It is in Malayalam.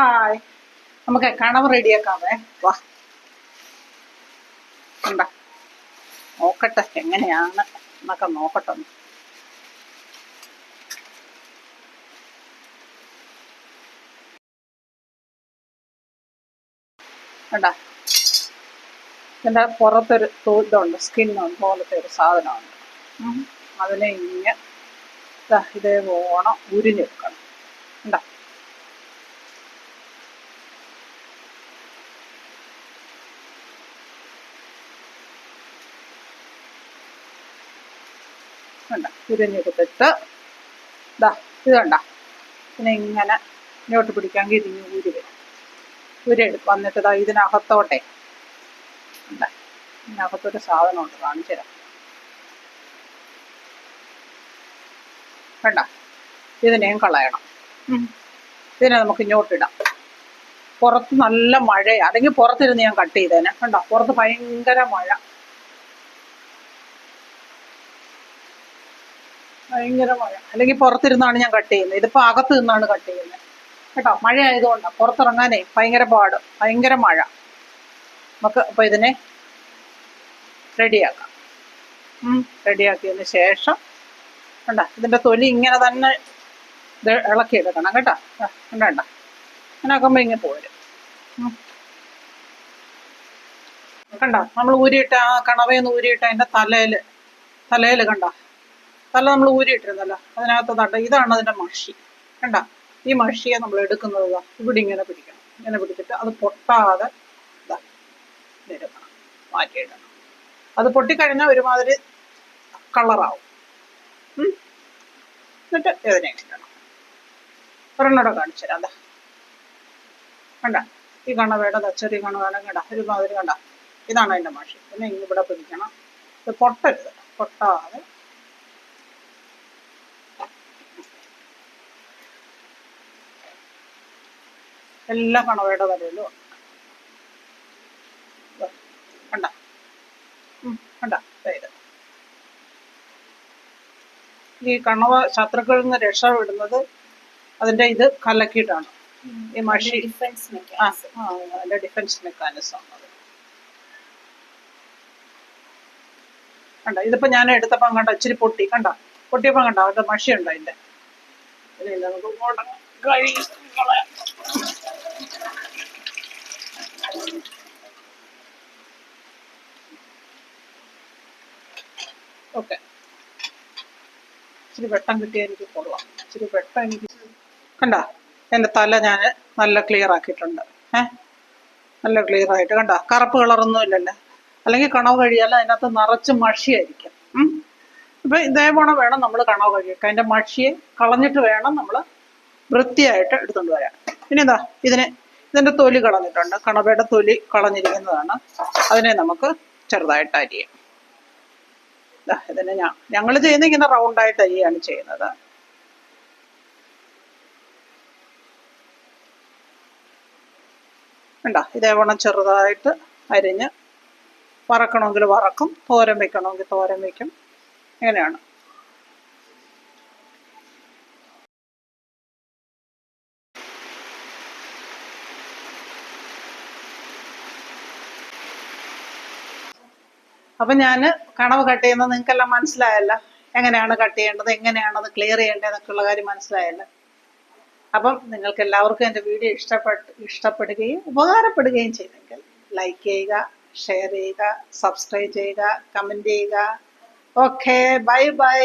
ഹായ് നമുക്ക് കണവ് റെഡിയാക്കാമേ. വാ. കണ്ട? നോക്കട്ടെ എങ്ങനെയാണ് എന്നൊക്കെ നോക്കട്ടെ. കണ്ട? ഇതിന്റെ പുറത്തൊരു ഇതുണ്ട് സ്കിന്നുണ്ട് പോലത്തെ ഒരു സാധനമുണ്ട്. അതിനെ ഇങ്ങനെ ഇതേ ഓണം ഉരിഞ്ഞെടുക്കണം കണ്ടോ? കണ്ട. തിരിഞ്ഞെടുത്തിട്ട് ഇതാ ഇത് കണ്ട. പിന്നെ ഇങ്ങനെ ഇങ്ങോട്ട് പിടിക്കാൻ കിരിഞ്ഞ് ഊരി വരും. ഊരി എടുക്കും വന്നിട്ട് ഇതാ ഇതിനകത്തോട്ടെ. ഉണ്ട് ഇതിനകത്തൊരു സാധനമുണ്ട് കാണിച്ചു തരാം. കണ്ട. ഇതിനെയും കളയണം. ഇതിനെ നമുക്ക് ഇങ്ങോട്ടിടാം പുറത്ത് നല്ല മഴയാണ് അല്ലെങ്കിൽ പുറത്തിരുന്ന് ഞാൻ കട്ട് ചെയ്തേനെ. കണ്ടോ. പുറത്ത് ഭയങ്കര മഴ. ഭയങ്കര മഴ. അല്ലെങ്കിൽ പുറത്തിരുന്നാണ് ഞാൻ കട്ട് ചെയ്യുന്നത്. ഇതിപ്പോൾ അകത്ത് നിന്നാണ് കട്ട് ചെയ്യുന്നത്. കേട്ടോ? മഴ ആയതുകൊണ്ടാണ് പുറത്തിറങ്ങാനേ ഭയങ്കര പാട്. ഭയങ്കര മഴ. നമുക്ക് അപ്പോൾ ഇതിനെ റെഡിയാക്കാം റെഡിയാക്കിയതിന് ശേഷം കണ്ട? ഇതിന്റെ തൊലി ഇങ്ങനെ തന്നെ ഇത് ഇളക്കിയെടുക്കണം കേട്ടോ. വേണ്ട കണ്ട അങ്ങനെ ആക്കുമ്പോൾ ഇങ്ങനെ പോരും. കണ്ട? നമ്മൾ ഊരിയിട്ട് ആ കണവയെന്ന് ഊരിയിട്ട് അതിന്റെ തലയിൽ തലയിൽ കണ്ട? തല നമ്മൾ ഊരിയിട്ടിരുന്നല്ലോ. അതിനകത്ത് തട്ട ഇതാണ് അതിന്റെ മഷി. കണ്ട? ഈ മഷിയെ നമ്മൾ എടുക്കുന്നത് ഇവിടെ ഇങ്ങനെ പിടിക്കണം. ഇങ്ങനെ പിടിച്ചിട്ട് അത് പൊട്ടാതെ ഇതാ ഇതെടുക്കണം മാറ്റിയിടണം. അത് പൊട്ടിക്കഴിഞ്ഞാൽ ഒരുമാതിരി കളറാവും. എന്നിട്ട് ഇതിനെ ഇടണം ഒരെണ്ണോടെ കാണിച്ചു തരാം. അതാ കണ്ട? ഈ കണവയുടെ വേണ്ട ചെറിയ വേണം കണ്ട ഒരുമാതിരി കണ്ട? ഇതാണ് അതിന്റെ മഷി. പിന്നെ ഇവിടെ പിടിക്കണം. ഇത് പൊട്ടരുത്. പൊട്ടാതെ എല്ലാ കണവയുടെ വരയിലും ഉണ്ട് കണ്ട. കണ്ട. ഇത്. ഈ കണവ ശത്രുക്കളിൽ നിന്ന് രക്ഷപ്പെടുന്നത് അതിന്റെ ഇത് കലക്കിയിട്ടാണ്. ഈ മഷി. ഡിഫൻസ് മെക്കാനിസം അതിന്റെ ഡിഫൻസ് മെക്കാനിസം കണ്ട ഇതിപ്പോ ഞാൻ എടുത്തപ്പം കണ്ട ഇച്ചിരി പൊട്ടി. കണ്ട പൊട്ടിയപ്പം കണ്ട അവരുടെ മഷി ഉണ്ട് അതിന്റെ. നമുക്ക് ഇങ്ങോട്ട് ഓക്കെ. ഇച്ചിരി വെട്ടം കിട്ടിയാൽ എനിക്ക് കൊള്ളാം. ഇച്ചിരി വെട്ടം എനിക്ക് കണ്ട? എന്റെ തല ഞാൻ നല്ല ക്ലിയർ ആക്കിയിട്ടുണ്ട്. ഏ? നല്ല ക്ലിയർ ആയിട്ട് കണ്ട? കറുപ്പ് കളറൊന്നും ഇല്ലല്ലേ. അല്ലെങ്കിൽ കണവ് കഴിയാൽ അതിനകത്ത് നിറച്ച് മഷിയായിരിക്കും. ഇപ്പം ഇതേപോലെ വേണം നമ്മൾ കണവ് കഴിയൊക്കെ അതിന്റെ മഷിയെ കളഞ്ഞിട്ട് വേണം നമ്മൾ വൃത്തിയായിട്ട് എടുത്തുകൊണ്ട് വരാൻ. ഇനി എന്താ ഇതിന് ഇതിന്റെ തൊലി കളഞ്ഞിട്ടുണ്ട്. കണവയുടെ തൊലി കളഞ്ഞിരിക്കുന്നതാണ്. അതിനെ നമുക്ക് ചെറുതായിട്ട് അരിയാം. ഇതിനെ ഞങ്ങൾ ചെയ്യുന്ന ഇങ്ങനെ റൗണ്ടായിട്ട് അരിയാണ് ചെയ്യുന്നത്. വേണ്ട ഇതേവണ്ണം ചെറുതായിട്ട് അരിഞ്ഞ് വറക്കണമെങ്കിൽ വറക്കും തോരൻ വെക്കണമെങ്കിൽ തോരൻ വെക്കും. ഇങ്ങനെയാണ്. അപ്പം ഞാൻ കണവ് കട്ട് ചെയ്യുന്നത് നിങ്ങൾക്കെല്ലാം മനസ്സിലായല്ലോ. എങ്ങനെയാണ് കട്ട് ചെയ്യേണ്ടത്? എങ്ങനെയാണ് അത് ക്ലിയർ ചെയ്യേണ്ടതെന്നൊക്കെയുള്ള കാര്യം മനസ്സിലായല്ലോ. അപ്പം നിങ്ങൾക്ക് എല്ലാവർക്കും എന്റെ വീഡിയോ ഇഷ്ടപ്പെട്ട് ഇഷ്ടപ്പെടുകയും ഉപകാരപ്പെടുകയും ചെയ്തെങ്കിൽ ലൈക്ക് ചെയ്യുക ഷെയർ ചെയ്യുക സബ്സ്ക്രൈബ് ചെയ്യുക കമന്റ് ചെയ്യുക. Okay bye bye